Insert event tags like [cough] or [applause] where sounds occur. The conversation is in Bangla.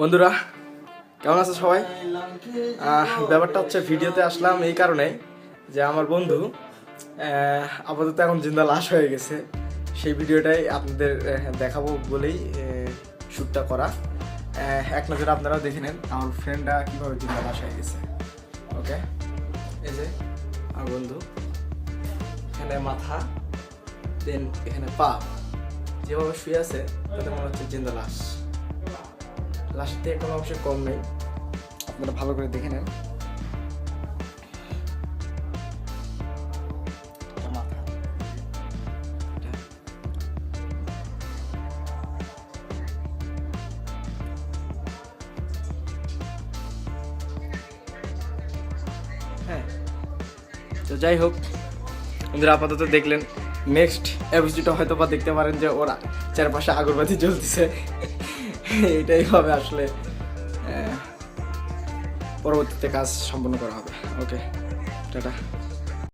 বন্ধুরা, কেমন আছো সবাই? ব্যাপারটা হচ্ছে ভিডিওতে আসলাম এই কারণে যে আমার বন্ধু আপাতত এখন জিন্দা লাশ হয়ে গেছে। সেই ভিডিওটাই আপনাদের দেখাবো বলেই শ্যুটটা করা। এক নজরে আপনারাও দেখে নেন আমার ফ্রেন্ডরা কীভাবে জিন্দা লাশ হয়ে গেছে। ওকে এই যে আমার বন্ধু, এখানে মাথা দেন এখানে পা। যেভাবে শুয়ে আছে, তাতে মনে হচ্ছে জিন্দা লাশ। থেকে কোনো অংশে কম নেই। আপনারা ভালো করে দেখে নেন। হ্যাঁ। তো যাই হোক, বন্ধুরা আপাতত দেখলেন। নেক্সট এপিসোডটা হয়তো বা দেখতে পারেন যে ওরা চারপাশে আগরবাতি জ্বলতেছে। [laughs] এটাই হবে আসলে পরবর্তীতে কাজ সম্পন্ন করা হবে। Okay tata.